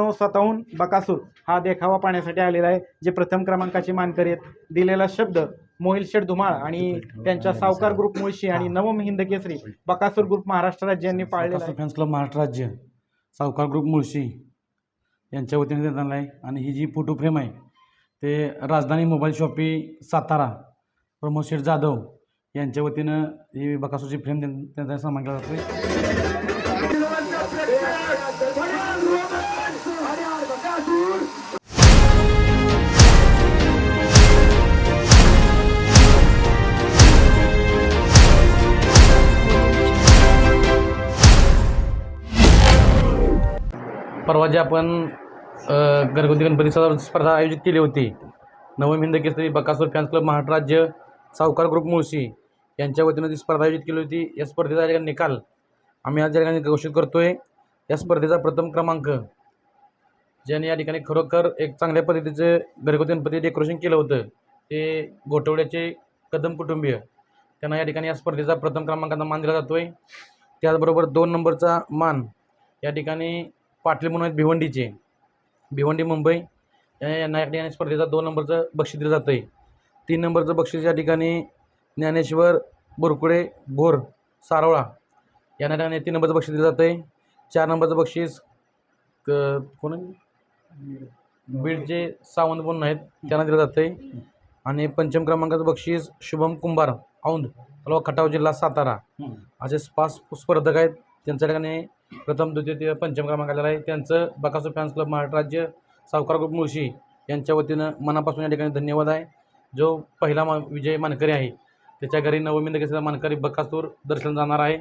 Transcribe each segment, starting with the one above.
मित्रांनो स्वतःहून बकासूर हा देखावा पाहण्यासाठी आलेला आहे जे प्रथम क्रमांकाचे मानकरी आहेत. दिलेला शब्द मोहिल शेठ धुमाळ आणि त्यांच्या सावकार ग्रुप मुळशी आणि नवम हिंद केसरी बकासूर ग्रुप महाराष्ट्र राज्यांनी पाळलेला बकासूर आहे. फॅन्स क्लब महाराष्ट्र राज्य सावकार ग्रुप मुळशी यांच्या वतीने देण्यात आलं आहे. आणि ही जी फोटो फ्रेम आहे ते राजधानी मोबाईल शॉपी सातारा प्रमोद शेठ जाधव यांच्या वतीनं ही बकासूरची फ्रेम त्यांचा सन्मान केला जातो परवा जे आपण घरगुती गणपती स्पर्धा आयोजित केली होती नवम हिंद केसरी बकासूर फॅन्स क्लब महाराष्ट्र राज्य सावकार ग्रुप मुळशी यांच्या वतीनं ती स्पर्धा आयोजित केली होती. या स्पर्धेचा या ठिकाणी निकाल आम्ही आज या ठिकाणी घोषित आहे या स्पर्धेचा प्रथम क्रमांक ज्याने या ठिकाणी खरोखर एक चांगल्या पद्धतीचं घरगुती गणपती डेकोरेशन केलं होतं ते गोठवड्याचे कदम कुटुंबीय. त्यांना या ठिकाणी या स्पर्धेचा प्रथम क्रमांकाचा मान दिला आहे त्याचबरोबर दोन नंबरचा मान या ठिकाणी पाटील म्हणून आहेत भिवंडीचे. भिवंडी मुंबई या- यांना या ठिकाणी स्पर्धेचा दोन नंबरचं बक्षीस दिलं जातं आहे तीन नंबरचं बक्षीस या ठिकाणी ज्ञानेश्वर बोरकुडे भोर सारोळा यांना या ठिकाणी तीन नंबरचं बक्षीस दिलं जातं आहे चार नंबरचं बक्षीस क कोण? बीडचे सावंत म्हणून आहेत त्यांना दिलं जातं आहे आणि पंचम क्रमांकाचं बक्षीस शुभम कुंभार औंध तालुका खटाव जिल्हा सातारा. असे पाच स्पर्धक आहेत त्यांच्या ठिकाणी प्रथम द्वितीय पंचम क्रमांक आलेला आहे. त्यांचं बकासूर फॅन्स क्लब महाराष्ट्र राज्य सावकार ग्रुप मुळशी यांच्या वतीनं मनापासून या ठिकाणी धन्यवाद आहे. जो पहिला मा विजय मानकरी आहे त्याच्या घरी नवमिंद केसरीचा मानकरी बकासूर दर्शन जाणार आहे.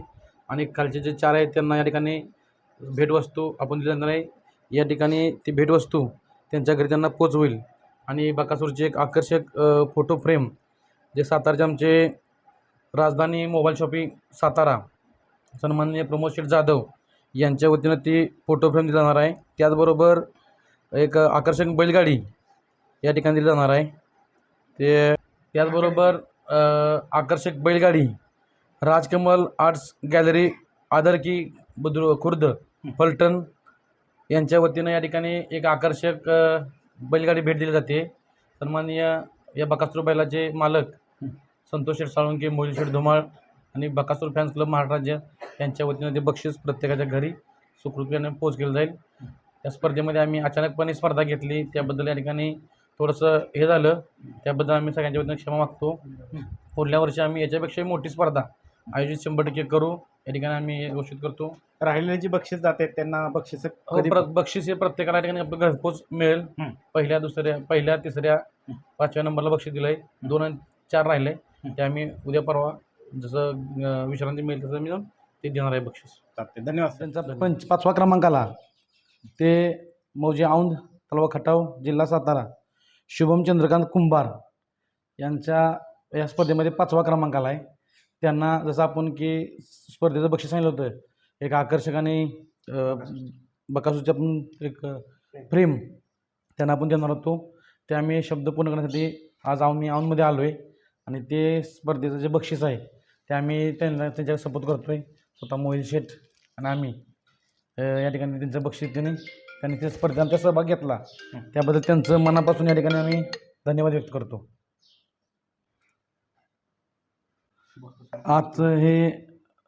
आणि खालचे जे चार आहेत त्यांना या ठिकाणी भेटवस्तू आपण दिली जाणार आहे. या ठिकाणी ती भेटवस्तू त्यांच्या घरी त्यांना पोच होईल आणि बकासूरचे एक आकर्षक फोटो फ्रेम जे सातारचे आमचे राजधानी मोबाईल शॉपिंग सातारा सन्माननीय प्रमोद शेठ जाधव यांच्या वतीनं ती फोटो फ्रेम दिली जाणार आहे. त्याचबरोबर एक आकर्षक बैलगाडी या ठिकाणी दिली जाणार आहे. ते त्याचबरोबर आकर्षक बैलगाडी राजकमल आर्ट्स गॅलरी आदरकी बुद्रु खुर्द फलटण यांच्या वतीनं या ठिकाणी एक आकर्षक बैलगाडी भेट दिली जाते. सन्माननीय या बकासूर बैलाचे मालक संतोष शेठ साळुंके मोहिल शेठ धुमाळ आणि बकासूर फॅन्स क्लब महाराष्ट्र राज्य यांच्या वतीनं ते बक्षीस प्रत्येकाच्या घरी सुखरूपपणे पोच केलं जाईल. त्या स्पर्धेमध्ये आम्ही अचानकपणे स्पर्धा घेतली. त्याबद्दल या ठिकाणी थोडंसं हे झालं. त्याबद्दल आम्ही सगळ्यांच्या वतीनं क्षमा मागतो. पुढल्या वर्षी आम्ही याच्यापेक्षाही मोठी स्पर्धा आयोजित शंभर टक्के करू. या ठिकाणी आम्ही घोषित करतो. राहिलेले जी बक्षीस जाते त्यांना बक्षीस हो, बक्षीस हे प्रत्येकाला या ठिकाणी घरपोच मिळेल. पहिल्या दुसऱ्या पहिल्या तिसऱ्या पाचव्या नंबरला बक्षीस दिलं आहे दोन चार राहिले. ते आम्ही उद्या परवा जसं विश्रांती मिळेल तसं मी जाऊन ते देणार आहे बक्षीस. चालते धन्यवाद त्यांचा पंच पाचवा क्रमांक आला ते मौजे औंध तलवा खटाव जिल्हा सातारा शुभम चंद्रकांत कुंभार यांच्या या स्पर्धेमध्ये पाचवा क्रमांक आला आहे. त्यांना जसं आपण की स्पर्धेचं बक्षीस सांगितलं होतं एक आकर्षक आणि बकासूच्या आपण एक फ्रेम त्यांना आपण देणार होतो. ते आम्ही शब्द पूर्ण करण्यासाठी आज आम्ही औंधमध्ये आलो आहे आणि ते स्पर्धेचं जे बक्षीस आहे ते आम्ही त्यांना त्यांच्या सपोर्ट करतो आहे स्वतः मोहिल शेठ आणि आम्ही या ठिकाणी त्यांचं बक्षीस त्यांनी त्यांनी त्या स्पर्धेत आमचा सहभाग घेतला. त्याबद्दल त्यांचं मनापासून या ठिकाणी आम्ही धन्यवाद व्यक्त करतो. आजचं हे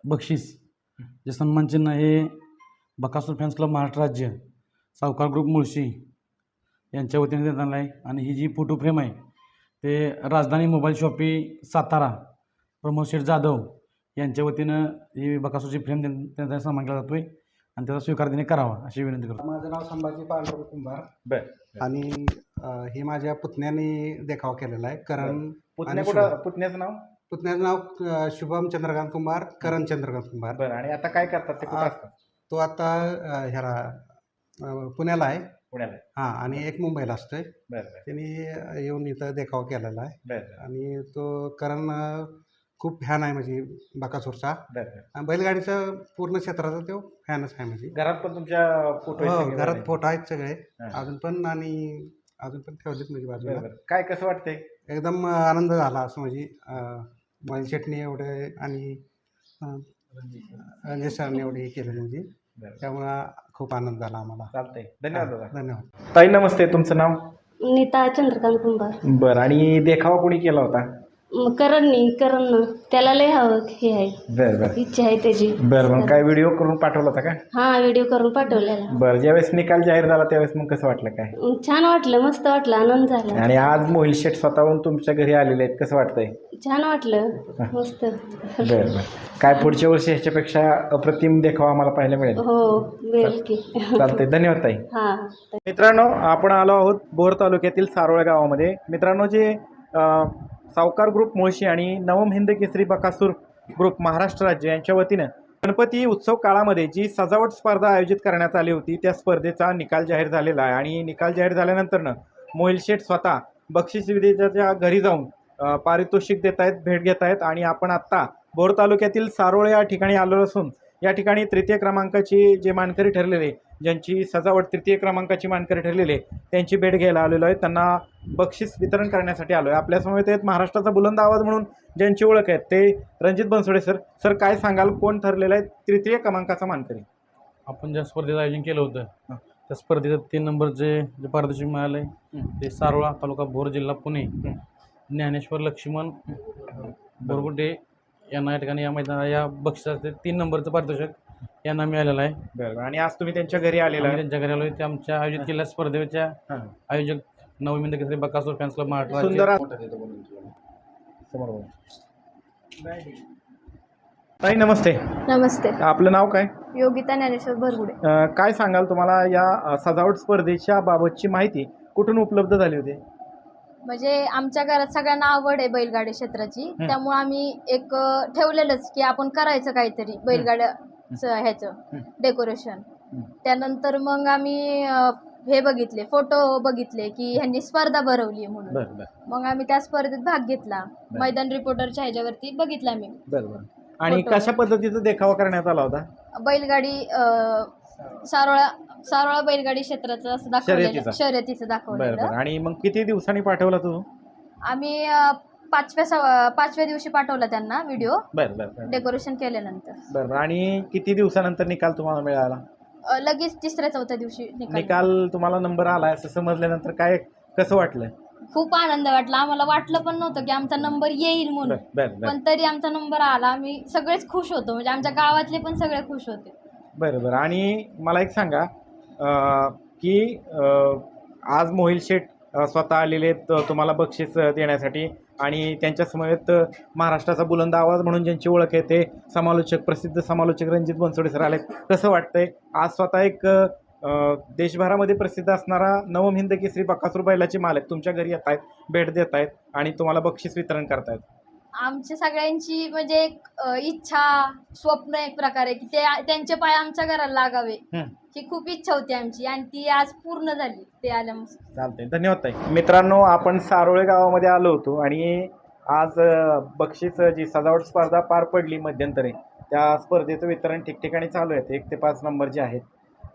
बक्षीस जे सन्मान चिन्ह हे बकासूर फॅन्स क्लब महाराष्ट्र राज्य सावकार ग्रुप मुळशी यांच्या वतीने देण्यात आलं आहे. आणि ही जी फोटो फ्रेम आहे ते राजधानी मोबाईल शॉपी सातारा प्रमोद शेठ जाधव यांच्या वतीनं ही बकासूरची फ्रेम त्यां- त्यांचा सन्मान केला जातो आहे आणि त्याचा स्वीकार त्यांनी करावा अशी विनंती करतो. माझं नाव संभाजी पांडुरंग कुंभार. बर. आणि अ, हे माझ्या पुतण्याने देखाव केलेला आहे करण पुतण्या आणि कुठं? शुभम. पुतण्याचं नाव? पुतण्याचं नाव अ, शुभम चंद्रकांत कुंभार करण चंद्रकांत कुंभार. बरं. आणि आता काय करतात ते? कुठं आ- असतात? तो आता अ, ह्याला अ, पुण्याला आहे. पुण्याला हां आणि एक मुंबईला असतोय. बरं बरं. त्यांनी येऊन इथं देखाव केलेला आहे. बरं. आणि तो करण अ, खूप फॅन आहे म्हणजे बकासूरचा. बरं बरं. आणि बैलगाडीचा पूर्ण क्षेत्राचा तो फॅनच आहे म्हणजे घरात पण तुमच्या फोटो हो घरात फोटो आहेत सगळे. हां. अजून पण आणि अजून पण ठेवलेत म्हणजे बाजूला. काय कसं वाटतंय? एकदम अ, आनंद झाला असं म्हणजे मोबाईल चटणी एवढे आणि रणजित सरने एवढे हे केलं म्हणजे. बरं. त्यामुळं खूप आनंद झाला आम्हाला. चालतंय. धन्यवाद दादा. धन्यवाद. ताई नमस्ते. तुमचं नाव? नीता चंद्रकांत कुंभार. बरं आणि देखावा कोणी केला होता? मग करणनी करण त्याला लय हवं हे आहे. बरं बरं. इच्छा आहे त्याची. बरं मग काय व्हिडिओ करून पाठवला होता का? हा व्हिडिओ करून पाठवलेला. बरं ज्यावेळेस निकाल जाहीर झाला त्यावेळेस मग कसं वाटलं काय? छान वाटलं मस्त वाटलं आनंद झाला. आणि आज मोहिल शेठ स्वतःहून तुमच्या घरी आलेले आहेत कसं वाटतंय? छान वाटलं मस्त. बरं बरं. काय पुढच्या वर्षी ह्याच्यापेक्षा अप्रतिम देखावा आम्हाला पाहायला मिळेल? हो की. चालतंय धन्यवाद ताई. हा. मित्रांनो आपण आलो आहोत बोर तालुक्यातील सारोळ गावामध्ये. मित्रांनो जे अ, सावकार ग्रुप मुळशी आणि नवम हिंद केसरी बकासूर ग्रुप महाराष्ट्र राज्य यांच्या वतीनं गणपती उत्सव काळामध्ये जी सजावट स्पर्धा आयोजित करण्यात आली होती त्या स्पर्धेचा निकाल जाहीर झालेला आहे. आणि निकाल जाहीर झाल्यानंतरनं मोहिल शेठ स्वतः बक्षीस विजेत्याच्या घरी जाऊन पारितोषिक देत आहेत भेट घेत आहेत आणि आपण आत्ता बोर तालुक्यातील सारोळ या ठिकाणी आलो असून या ठिकाणी तृतीय क्रमांकाची जे मानकरी ठरलेले ज्यांची सजावट तृतीय क्रमांकाची मानकरी ठरलेली आहे त्यांची भेट घ्यायला आलेलो आहे. त्यांना बक्षीस वितरण करण्यासाठी आलो आहे आपल्यासमोर आहेत महाराष्ट्राचा बुलंद आवाज म्हणून ज्यांची ओळख आहे ते रणजित बनसोडे सर. सर काय सांगाल? कोण ठरलेलं आहे तृतीय क्रमांकाचा मानकरी? आपण ज्या स्पर्धेचं आयोजन केलं होतं. त्या स्पर्धेचं तीन नंबरचे जे मिळालं आहे. ते सारोळा तालुका भोर जिल्हा पुणे ज्ञानेश्वर लक्ष्मण बोरगुटे यांना या ठिकाणी या मैदाना या बक्षिसाचे तीन नंबरचं पारितोषिक यांना मिळालेलं आहे. बरं आणि आज तुम्ही त्यांच्या घरी आलेला आम्ही आहे त्यांच्या घरी आलो ते आमच्या आयोजित केलेल्या स्पर्धेच्या हां. आयोजक नवमिंद केसरी बकासूर फॅन्स क्लब महाराष्ट्र सुंदर राज्य. समोर बोला. ताई नमस्ते. नमस्ते. आपलं नाव काय? योगिता ज्ञानेश्वर भरगुडे. अ, काय सांगाल तुम्हाला या अ, सजावट स्पर्धेच्या बाबतची माहिती कुठून उपलब्ध झाली होती? म्हणजे आमच्या घरात सगळ्यांना आवड आहे बैलगाडी क्षेत्राची. त्यामुळे आम्ही एक ठेवलेलंच की आपण करायचं काहीतरी बैलगाड्या ह्याचं. डेकोरेशन. त्यानंतर मग आम्ही हे बघितले फोटो बघितले की ह्यांनी स्पर्धा भरवली म्हणून मग आम्ही त्या स्पर्धेत भाग घेतला. मैदान रिपोर्टरच्या ह्याच्यावरती बघितला मी आणि. कशा पद्धतीचा देखावा करण्यात आला होता बैलगाडी सारोळा सारोळा बैलगाडी क्षेत्राचं असं दाखवलेलं शर्यतीचा. शर्यतीचं बरं दाखवलेलं. बरं आणि मग किती दिवसांनी पाठवला तू? आम्ही अ, पाचव्या सव- पाचव्या दिवशी पाठवला त्यांना व्हिडिओ. बरं बरं बरं डेकोरेशन केल्यानंतर. बरं बरं आणि किती दिवसानंतर निकाल तुम्हाला मिळाला? अ, लगेच तिसऱ्या चौथ्या दिवशी निकाल. निकाल तुम्हाला नंबर आला असं समजल्यानंतर काय कसं वाटलं? खूप आनंद वाटला. आम्हाला वाटलं पण नव्हतं की आमचा नंबर येईल म्हणून. बरं बरं बरं. पण तरी आमचा नंबर आला. आम्ही सगळेच खुश होतो. म्हणजे आमच्या गावातले पण सगळे खुश होते. बरं बरं. आणि मला एक सांगा की आज मोहिल शेठ स्वतः आलेले आहेत तुम्हाला बक्षीस देण्यासाठी आणि त्यांच्यासमवेत महाराष्ट्राचा बुलंद आवाज म्हणून ज्यांची ओळख आहे ते समालोचक प्रसिद्ध समालोचक रणजित बनसोडे सर आले कसं वाटतंय? आज स्वतः एक देशभरामध्ये प्रसिद्ध असणारा नवम हिंद केसरी बकासूर बैलाचे मालक तुमच्या घरी येत आहेत भेट देत आहेत आणि तुम्हाला बक्षीस वितरण करतायत. आमच्या सगळ्यांची म्हणजे एक अ, इच्छा स्वप्न एक प्रकारे की ते त्यांचे पाय आमच्या घराला लागावे. हं. ही खूप इच्छा होती आमची आणि ती आज पूर्ण झाली ते आल्यामुळे. चालतंय. धन्यवाद ताई. मित्रांनो आपण सारोळे गावामध्ये आलो होतो आणि आज अ, बक्षीस जी सजावट स्पर्धा पार पडली मध्यंतरी त्या स्पर्धेचं वितरण ठिकठिकाणी चालू आहे. एक ते पाच नंबर जे आहेत.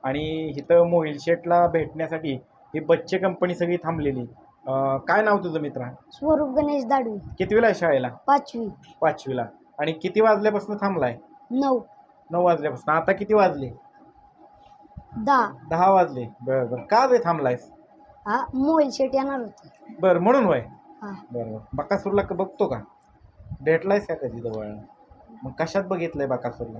आणि इथं मोहिल शेटला भेटण्यासाठी ही बच्चे कंपनी सगळी थांबलेली. अ, काय नाव तुझं मित्रा? स्वरूप गणेश दाडवी. कितवीला आहे शाळेला? पाचवी. पाचवीला. आणि किती वाजल्यापासून थांबलाय? नऊ. नऊ वाजल्यापासून. आता किती वाजले? दहा. दहा वाजले. बरं बरं. का रे थांबलायस? हा मोबाईल शेट येणार होते. बरं म्हणून होय? हा. बरं बरं. बकासूरला क- बघतो का? भेटलायस का कधी जवळ? मग कशात बघितलंय बकासूरला?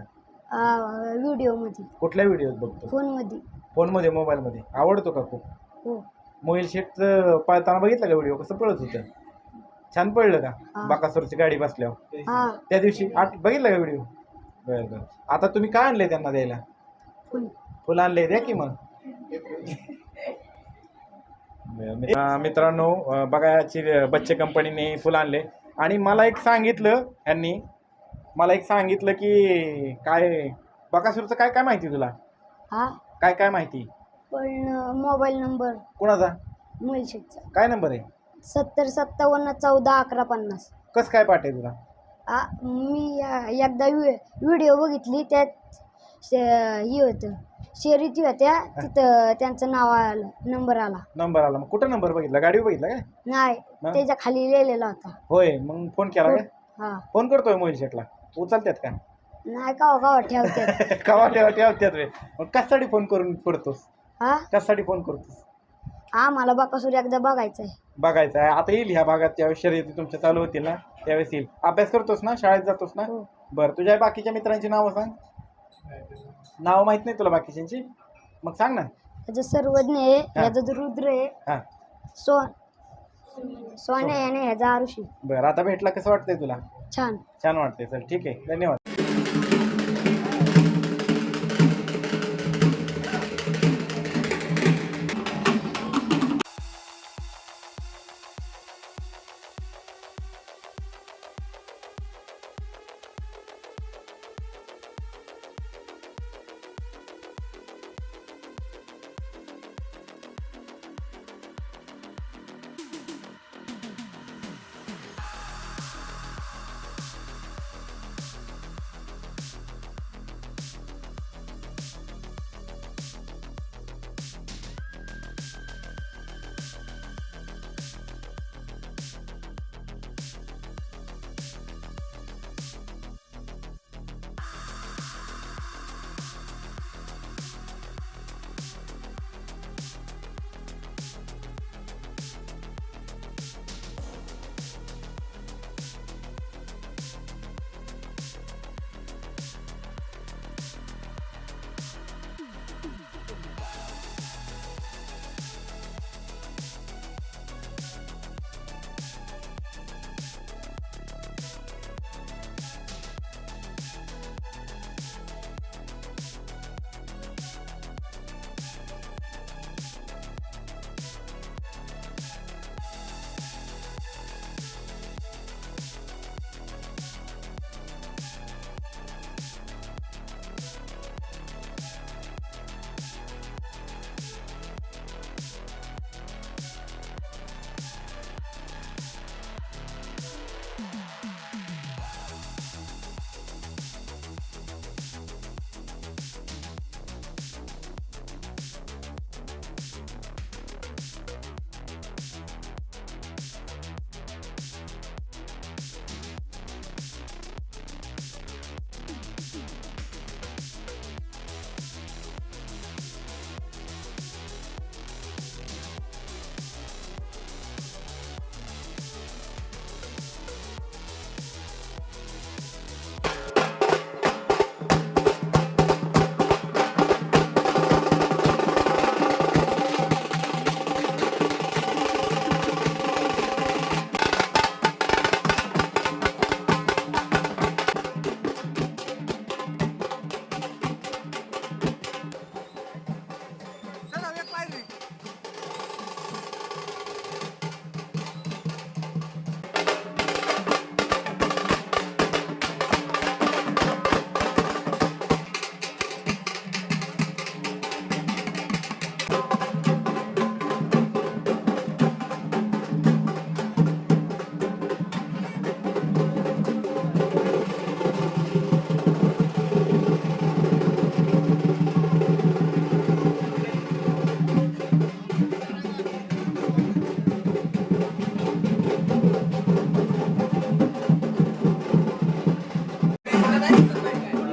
व्हिडिओमध्ये. कुठल्या व्हिडिओत बघतो? फोनमध्ये. फोनमध्ये मोबाईलमध्ये. आवडतो का खूप? हो. मोबाईल शेटचं पळताना बघितलं का व्हिडिओ? कसं पळत होतं? छान पडलं का? हा. बकासूरची गाडी बसल्यावर? हा. त्या दिवशी आठ बघितलं का व्हिडिओ? बरं बरं. आता तुम्ही काय आणले त्यांना द्यायला? फुल. फुलं आणले द्या की मग? मित्रांनो अं, बघा याची अं, बच्चे कंपनीने फुलं आणले. आणि मला एक सांगितलं यांनी मला एक सांगितलं की काय बकासूरचं काय काय माहिती तुला? हा. काय काय माहिती? पण मोबाईल नंबर. कुणाचा? मोबाईल शेटचा काय नंबर आहे? सत्तर सत्तावन्न चौदा अकरा पन्नास. कसं काय पाठ आहे तुला? आ मी एकदा व्हिडिओ बघितली त्यात शे- हे होतं. शर्यती होत्या तिथं त्यांचं नाव आलं नंबर आला. नंबर आला. मग कुठं नंबर बघितला? गाडीवर बघितला काय? नाही हा? त्याच्याखाली लिहिलेला होता. होय मग फोन केला काय? हा. फोन करतोय मोबाईल शेटला उचलतात का? नाही का का ठेवतात कवा ठेवा ठेवत्यात वे मग कशासाठी फोन करून पडतोस? हा? कशासाठी फोन करतोस? हा मला बाकासूर एकदा बघायचं आहे बघायचं आहे. आता येईल ह्या भागात त्यावेळेस शर्यती तुमच्या चालू होतील ना त्यावेळेस येईल. अभ्यास करतोस ना? शाळेत जातोस ना? हो. बरं तुझ्या बाकीच्या मित्रांची नावं सांग. नाव माहीत नाही तुला बाकीच्यांची? मग सांग ना. ह्याचं सर्वज्ञ आहे ह्याचं रुद्र आहे. हां. सोन. सोने आहे आणि ह्याचा आरुषी. बरं आता भेटला कसं वाटतंय तुला? छान. छान वाटतंय चल ठीक आहे. धन्यवाद.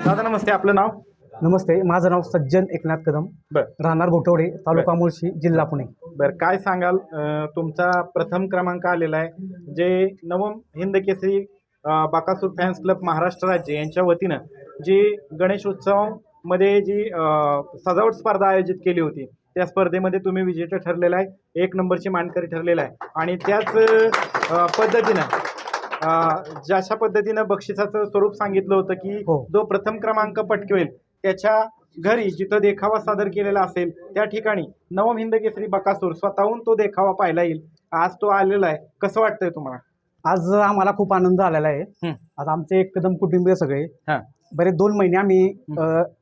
दादा नमस्ते. आपलं नाव? नमस्ते. माझं नाव सज्जन एकनाथ कदम. बर. राहणार घोटवडे तालुका मुळशी जिल्हा पुणे. बरं. काय सांगाल? अं, तुमचा प्रथम क्रमांक आलेला आहे जे नवम हिंद केसरी अं, बाकासूर फॅन्स क्लब महाराष्ट्र राज्य यांच्या वतीनं जी गणेश उत्सवामध्ये जी अं, सजावट स्पर्धा आयोजित केली होती त्या स्पर्धेमध्ये तुम्ही विजेता ठरलेला आहे एक नंबरची मानकरी ठरलेला आहे. आणि त्याच अं, पद्धतीनं अं, जशा पद्धतीनं बक्षिसाचं स्वरूप सांगितलं होतं की हो. जो प्रथम क्रमांक पटकवेल त्याच्या घरी जिथं देखावा सादर केलेला असेल त्या ठिकाणी नवम हिंद केसरी बकासूर स्वतःहून तो देखावा पाहायला येईल. आज तो आलेला आहे. कसं वाटतंय तुम्हाला? आज आम्हाला खूप आनंद आलेला आहे. हं. आज आमचे एकदम कुटुंबीय सगळे. बरेच दोन महिने आम्ही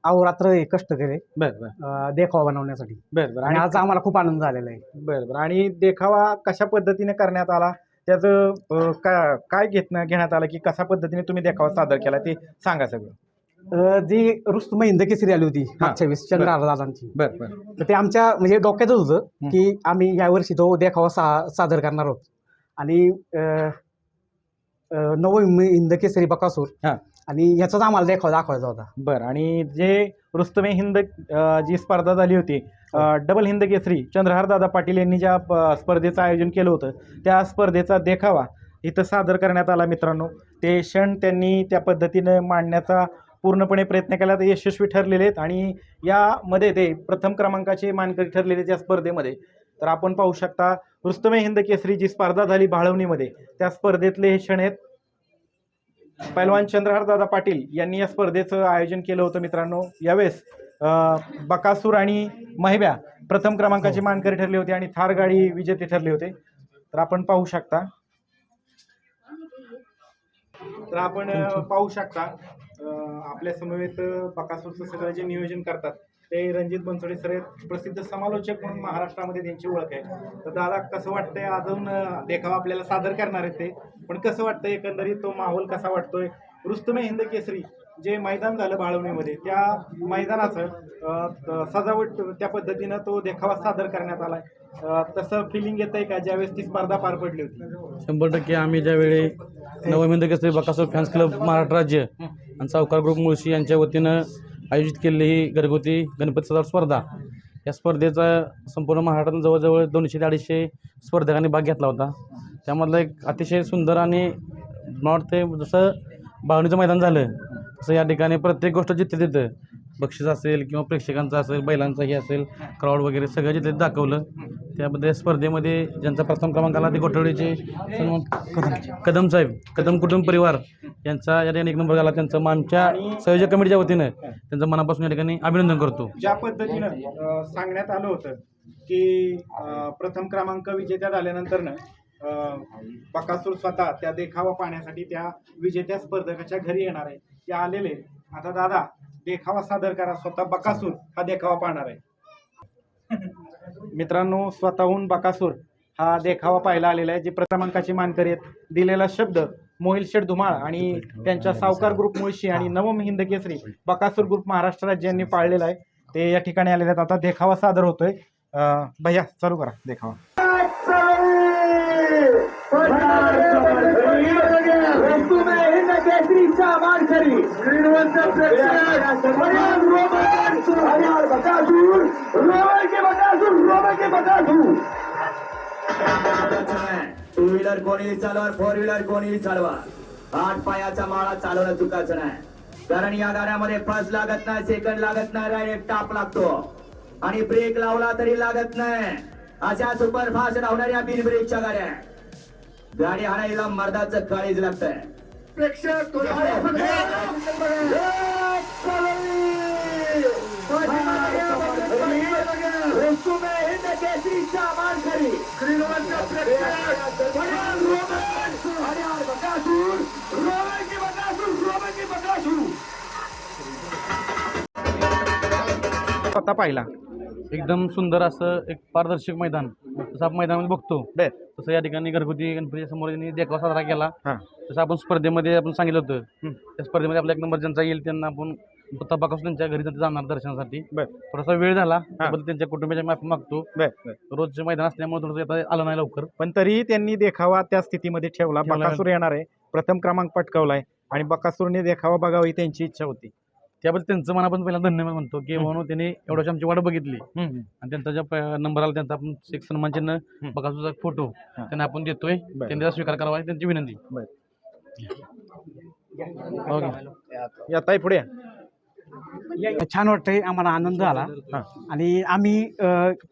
अहोरात्र कष्ट केले बरं बरं. देखावा बनवण्यासाठी. बरं बरं. आणि आणि आज आम्हाला खूप आनंद झालेला आहे. बरं बरं. आणि देखावा कशा पद्धतीने करण्यात आला? त्याचं का काय घेतणं घेण्यात आलं की कशा पद्धतीने तुम्ही देखावा सादर केला ते सांगा सगळं. जी रुस्तम हिंद केसरी आली होती मागच्या वेळेस चंद्र दादांची बरं बरं. तर ते आमच्या म्हणजे डोक्यातच होतं की आम्ही यावर्षी तो देखावा सा सादर करणार आहोत. आणि नवम हिंद केसरी बकासूर हां. आणि ह्याचाच आम्हाला देखावा दाखवायचा होता. बरं आणि जे रुस्तमे हिंद अ, जी स्पर्धा झाली होती अ, डबल हिंद केसरी चंद्रहार दादा पाटील यांनी ज्या स्पर्धेचं आयोजन केलं होतं त्या स्पर्धेचा देखावा इथं सादर करण्यात आला मित्रांनो. ते क्षण त्यांनी त्या पद्धतीनं मांडण्याचा पूर्णपणे प्रयत्न केला ते यशस्वी ठरलेले आहेत. आणि यामध्ये ते प्रथम क्रमांकाचे मानकरी ठरलेले त्या स्पर्धेमध्ये. तर आपण पाहू शकता रुस्तमे हिंद केसरी जी स्पर्धा झाली भाळवणीमध्ये त्या स्पर्धेतले हे क्षण आहेत. पैलवान चंद्रहार दादा पाटील यांनी या स्पर्धेचं आयोजन केलं होतं मित्रांनो. यावेळेस बकासूर आणि महिब्या प्रथम क्रमांकाचे मानकरी ठरले होते आणि थार गाडी विजेते ठरले होते. तर आपण पाहू शकता. तर आपण पाहू शकता आपल्या समवेत बकासूरचं सगळं जे नियोजन करतात ते रणजित बनसोडे सर. प्रसिद्ध समालोचक म्हणून महाराष्ट्रामध्ये त्यांची ओळख आहे. तर दादा कसं वाटतंय अजून देखावा आपल्याला सादर करणार आहेत ते? पण कसं वाटतंय एकंदरीत तो माहोल कसा वाटतोय? रुस्तमे हिंद केसरी जे मैदान झालं बाळवणीमध्ये त्या मैदानाचं सजावट त्या पद्धतीनं तो देखावा सादर करण्यात आलाय. अ, तसं फिलिंग येत आहे का? ज्यावेळेस ती स्पर्धा पार पडली होती. शंभर टक्के आम्ही ज्यावेळी नवमिंद केसरी बकासूर फॅन्स क्लब महाराष्ट्र राज्य आणि सावकार ग्रुप मुळशी यांच्या वतीनं आयोजित केलेली ही घरगुती गणपती सजावट स्पर्धा. या स्पर्धेचा संपूर्ण महाराष्ट्रात जवळजवळ दोनशे ते अडीचशे स्पर्धकांनी भाग घेतला होता. त्यामधलं एक अतिशय सुंदर आणि मला वाटतं जसं बावणीचं मैदान झालं तसं या ठिकाणी प्रत्येक गोष्ट जिथे तिथं. बक्षीस असेल किंवा प्रेक्षकांचं असेल बैलांचंही असेल क्राऊड वगैरे सगळं जिथे दाखवलं त्यामध्ये स्पर्धेमध्ये ज्यांचा प्रथम क्रमांक आला ते गोठवडीचे कदम साहेब कदम कुटुंब परिवार यांचा या ठिकाणी एक नंबर झाला. त्यांचं मग आमच्या संयोजक कमिटीच्या वतीनं त्यांचं मनापासून या ठिकाणी अभिनंदन करतो. ज्या पद्धतीनं सांगण्यात आलं होतं की प्रथम क्रमांक विजेत्या झाल्यानंतरनं बकासूर स्वतः त्या देखावा पाहण्यासाठी त्या विजेत्या स्पर्धकाच्या घरी येणार आहे. ते आलेले. आहेत. आता दादा देखावा सादर करा स्वतः बकासूर हा देखावा पाहणार आहे मित्रांनो स्वतःहून बकासूर हा देखावा पाहायला आलेला आहे जे प्रक्रमांकाची मानकरी आहेत दिलेला शब्द मोहिल शेठ धुमाळ आणि त्यांच्या सावकार ग्रुप मुळशी आणि नवम हिंद केसरी बकासूर ग्रुप महाराष्ट्र राज्यांनी पाळलेला आहे ते या ठिकाणी आलेले आहेत आता देखावा सादर होतोय भैया चालू करा देखावा टू व्हीलर कोणी चालवा फोर व्हीलर कोणी चालवा आठ पायाचा माळा चालवणं चुकाचं नाही. कारण या गाड्यामध्ये फर्स्ट लागत नाही सेकंड लागत नाही डायरेक्ट टाप लागतो. आणि ब्रेक लावला तरी लागत नाही. अशा सुपर फास्ट धावणाऱ्या बिन ब्रेकच्या गाड्या. गाडी हाणायला मर्दाचं काळीज लागतंय. प्रेक्षक पाहिला. एकदम सुंदर असं एक पारदर्शक मैदान. जसं आपण मैदानामध्ये बघतो. बर. तसं या ठिकाणी घरगुती गणपतीच्या समोर देखावा साजरा केला. हां. जसं आपण स्पर्धेमध्ये आपण सांगितलं होतं. हं. त्या स्पर्धेमध्ये आपला एक नंबर ज्यांचा येईल त्यांना आपण तपाकासून त्यांच्या घरी जाणार दर्शनासाठी. बर. थोडासा वेळ झाला त्याबद्दल त्यांच्या कुटुंबियाच्या माफी मागतो. बर बर. रोजचे मैदान असल्यामुळे थोडंसं आलं नाही लवकर. पण तरीही त्यांनी देखावा त्या स्थितीमध्ये ठेवला. ठेवला. बकासूर येणार आहे. प्रथम क्रमांक पटकावलाय. आणि बकासूरने देखावा बघावा ही त्यांची इच्छा होती. त्याबद्दल त्यांचं मनापासून पहिला धन्यवाद म्हणतो. की म्हणून त्यांनी एवढ्याची आमची वाट बघितली. आणि त्यांचा ज्या नंबर आला त्यांचा आपण एक सन्मान चिन्ह बकासूरचा फोटो. त्यांना आपण देतोय. त्यांनी स्वीकार करावा त्यांची विनंती. या ताई पुढे या. छान वाटतंय आम्हाला आनंद झाला. आणि आम्ही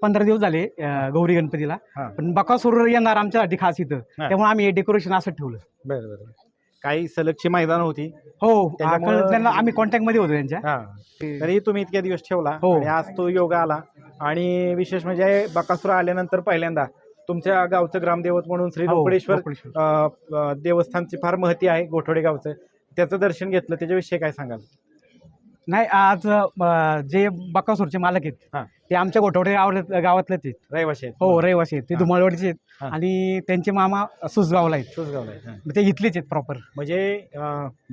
पंधरा दिवस झाले गौरी गणपतीला. पण बकासूर येणार आमच्यासाठी खास इथं. त्यामुळे आम्ही हे डेकोरेशन असं ठेवलं. बरं बरं. काही सलगची मैदान होती. हो त्याच्यामुळं- आ, त्यांना आम्ही कॉन्टॅक्टमध्ये होतो त्यांच्या. हा. तरी तुम्ही इतक्या दिवस ठेवला हो. आणि आज तो योग आला. आणि विशेष म्हणजे बकासूर आल्यानंतर पहिल्यांदा तुमच्या गावचं ग्रामदेवत म्हणून श्री हो, देवस्थानची फार महती आहे गोठवडे गावचं. त्याचं दर्शन घेतलं त्याच्याविषयी काय सांगाल? नाही आज अ, जे बकासूरचे मालक आहेत हां. ते आमच्या गोठवडे गावात गावातलेच आहेत रहिवाशी आहेत हो रहिवासी आहेत ते हां. धुमाळवाडीचे आहेत हां. आणि त्यांचे मामा सुसगावला आहेत सुसगावला आहे. हा. मग ते इथलेच आहेत प्रॉपर म्हणजे अ,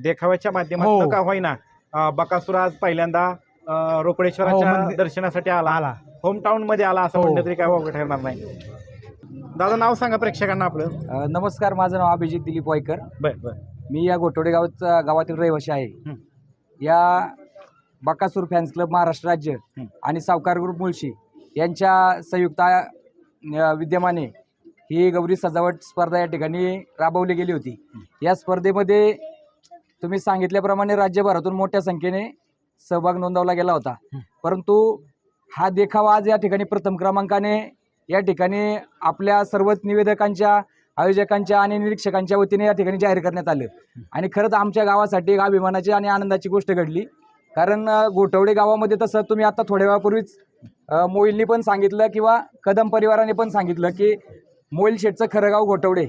देखाव्याच्या माध्यमातून हो. का होईना अ, बकासूर आज पहिल्यांदा अ, रोकडेश्वराच्या हो, म्हणजे- दर्शनासाठी आला आला होम टाउनमध्ये आला असं हो. म्हणलं तरी काय वावगं ठरणार नाही दादा नाव सांगा प्रेक्षकांना आपलं अ, नमस्कार माझं नाव अभिजित दिलीप वायकर बर बर मी या गोटवडे गावचा गावातील रहिवासी आहे. या बकासूर फॅन्स क्लब महाराष्ट्र राज्य. आणि सावकार ग्रुप मुळशी यांच्या संयुक्त विद्यमाने ही गौरी सजावट स्पर्धा या ठिकाणी राबवली गेली होती. या स्पर्धेमध्ये तुम्ही सांगितल्याप्रमाणे राज्यभरातून मोठ्या संख्येने सहभाग नोंदवला गेला होता. परंतु हा देखावा आज या ठिकाणी प्रथम क्रमांकाने या ठिकाणी आपल्या सर्वच निवेदकांच्या आयोजकांच्या आणि निरीक्षकांच्या वतीने या ठिकाणी जाहीर करण्यात आलं. आणि खरंच आमच्या गावासाठी एक अभिमानाची आणि आनंदाची गोष्ट घडली. कारण गोठवडे गावामध्ये तसं तुम्ही आता थोड्या वेळापूर्वीच मोईलनी पण सांगितलं किंवा कदम परिवाराने पण सांगितलं की मोईल शेठचं खरं गाव गोठवडे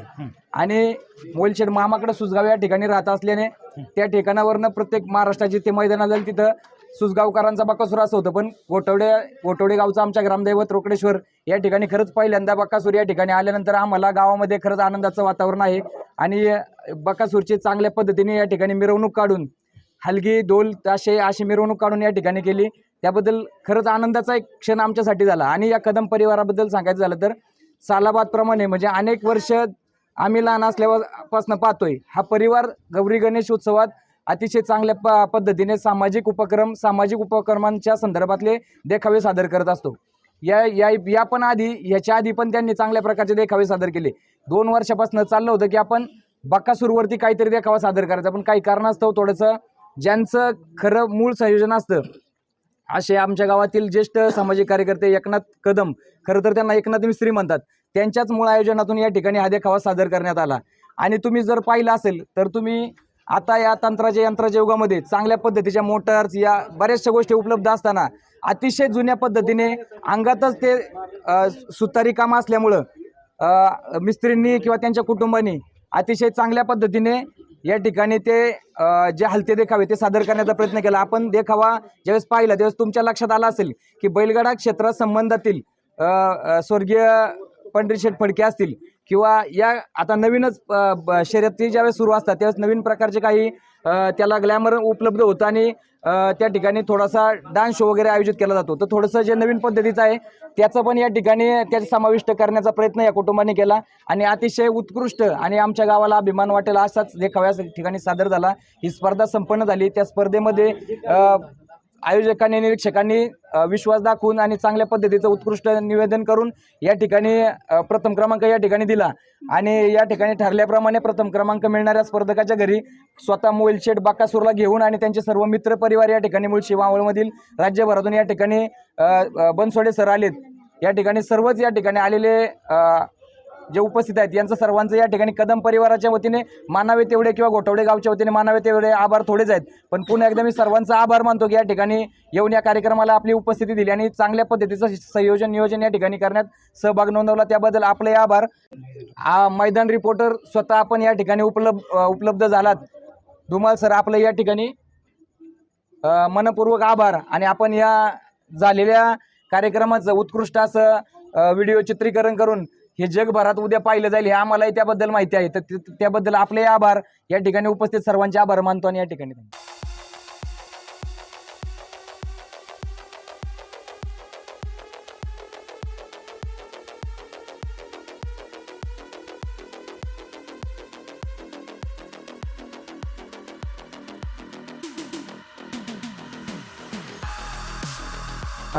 आणि मोईल शेठ मामाकडे सुसगाव या ठिकाणी राहत असल्याने त्या ठिकाणावरनं प्रत्येक महाराष्ट्राची ते मैदानात जाईल तिथं सुसगावकरांचा बकासूर असं होतं. पण गोठवडे गोठवडे गावचं आमच्या ग्रामदैवत रोकडेश्वर या ठिकाणी खरंच पहिल्यांदा बकासूर या ठिकाणी आल्यानंतर आम्हाला गावामध्ये खरंच आनंदाचं वातावरण आहे आणि बकासूरची चांगल्या पद्धतीने या ठिकाणी मिरवणूक काढून हलगी डोल ताशे अशी मिरवणूक काढून या ठिकाणी केली. त्याबद्दल खरंच आनंदाचा एक क्षण आमच्यासाठी झाला. आणि या कदम परिवाराबद्दल सांगायचं झालं तर सालाबादप्रमाणे म्हणजे अनेक वर्ष आम्ही लहान असल्यापासून पाहतोय हा परिवार गौरी गणेश उत्सवात अतिशय चांगल्या प पद्धतीने सामाजिक उपक्रम सामाजिक उपक्रमांच्या संदर्भातले देखावे सादर करत असतो. या या या पण आधी ह्याच्या आधी पण त्यांनी चांगल्या प्रकारचे देखावे सादर केले. दोन वर्षापासून चाललं होतं की आपण बकासूरवरती काहीतरी देखावा सादर करायचा पण काही कारणास्तव थोडंसं ज्यांचं खरं मूळ संयोजन असतं. असे आमच्या गावातील ज्येष्ठ सामाजिक कार्यकर्ते एकनाथ कदम खरं तर त्यांना एकनाथ मिस्त्री म्हणतात. त्यांच्याच मूळ आयोजनातून या ठिकाणी हा देखावा सादर करण्यात आला. आणि तुम्ही जर पाहिलं असेल तर तुम्ही आता या तंत्राच्या यंत्राच्या युगामध्ये चांगल्या पद्धतीच्या मोटर्स या बऱ्याचशा गोष्टी उपलब्ध असताना अतिशय जुन्या पद्धतीने अंगातच ते सुतारी काम असल्यामुळं मिस्त्रींनी किंवा त्यांच्या कुटुंबानी अतिशय चांगल्या पद्धतीने या ठिकाणी ते जे हलते देखावे ते सादर करण्याचा प्रयत्न केला. आपण देखावा ज्यावेळेस पाहिला त्यावेळेस तुमच्या लक्षात आला असेल की बैलगाडा क्षेत्रासंबंधातील स्वर्गीय पंढरीशेठ फडके असतील किंवा या आता नवीनच ब- शर्यती ज्यावेळेस सुरू असतात त्यावेळेस नवीन प्रकारचे काही त्याला ग्लॅमर उपलब्ध होतं आणि त्या ठिकाणी थोडासा डान्स शो वगैरे आयोजित केला जातो. तर थोडंसं जे नवीन पद्धतीचं आहे त्याचं पण या ठिकाणी त्याचा समाविष्ट करण्याचा प्रयत्न या कुटुंबाने केला. आणि अतिशय उत्कृष्ट आणि आमच्या गावाला अभिमान वाटेल असाच देखाव्या ठिकाणी सादर झाला. ही स्पर्धा संपन्न झाली. त्या स्पर्धेमध्ये आयोजकांनी निरीक्षकांनी विश्वास दाखवून आणि चांगल्या पद्धतीचं उत्कृष्ट निवेदन करून या ठिकाणी प्रथम क्रमांक या ठिकाणी दिला. आणि या ठिकाणी ठरल्याप्रमाणे प्रथम क्रमांक मिळणाऱ्या स्पर्धकाच्या घरी स्वतः मोलशेठ बाकासूरला घेऊन आणि त्यांचे सर्व मित्र परिवार या ठिकाणी मुळशी मावळमधील राज्यभरातून या ठिकाणी बनसोडे सर आलेत. या ठिकाणी सर्वच या ठिकाणी आलेले जे उपस्थित आहेत यांचं सर्वांचं या ठिकाणी कदम परिवाराच्या वतीने मानावे तेवढे किंवा गोठवडे गावच्या वतीने मानावे तेवढे आभार थोडेच आहेत. पण पुन्हा एकदा मी सर्वांचा आभार मानतो की या ठिकाणी येऊन या कार्यक्रमाला आपली उपस्थिती दिली आणि चांगल्या पद्धतीचं संयोजन नियोजन या ठिकाणी करण्यात सहभाग नोंदवला. त्याबद्दल आपले आभार. आ, मैदान रिपोर्टर स्वतः आपण या ठिकाणी उपलब्ध उपलब्ध झालात. धुमाल सर आपलं या ठिकाणी मनपूर्वक आभार. आणि आपण या झालेल्या कार्यक्रमाचं उत्कृष्ट असं व्हिडिओ चित्रीकरण करून हे जगभरात उद्या पाहिलं जाईल हे आम्हालाही त्याबद्दल माहिती आहे. तर त्याबद्दल आपले आभार. या ठिकाणी उपस्थित सर्वांचे आभार मानतो आणि या ठिकाणी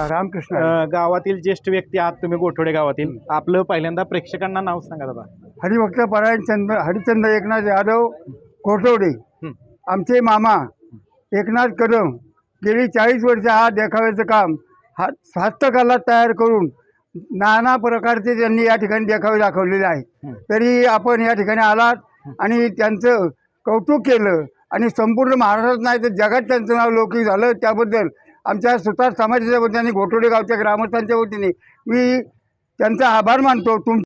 रामकृष्ण अ, गावातील ज्येष्ठ व्यक्ती आहात तुम्ही गोठवडे गावातील. आपलं पहिल्यांदा प्रेक्षकांना नाव सांगा दादा. हरिभक्त परायण चंद्र हरिचंद्र एकनाथ यादव कोटवडे हं. आमचे मामा एकनाथ कदम गेली चाळीस वर्ष हा देखाव्याचं काम हा हस्तकला तयार करून नाना प्रकारचे त्यांनी या ठिकाणी देखावे दाखवलेले आहेत. हं. तरी आपण या ठिकाणी आलात आणि त्यांचं कौतुक केलं आणि संपूर्ण महाराष्ट्रात नाही तर जगात त्यांचं नाव लौकिक झालं त्याबद्दल आमच्या सुतार समाजाच्या वतीने घोटोडे गावच्या ग्रामस्थांच्या वतीने मी त्यांचा आभार मानतो. तुम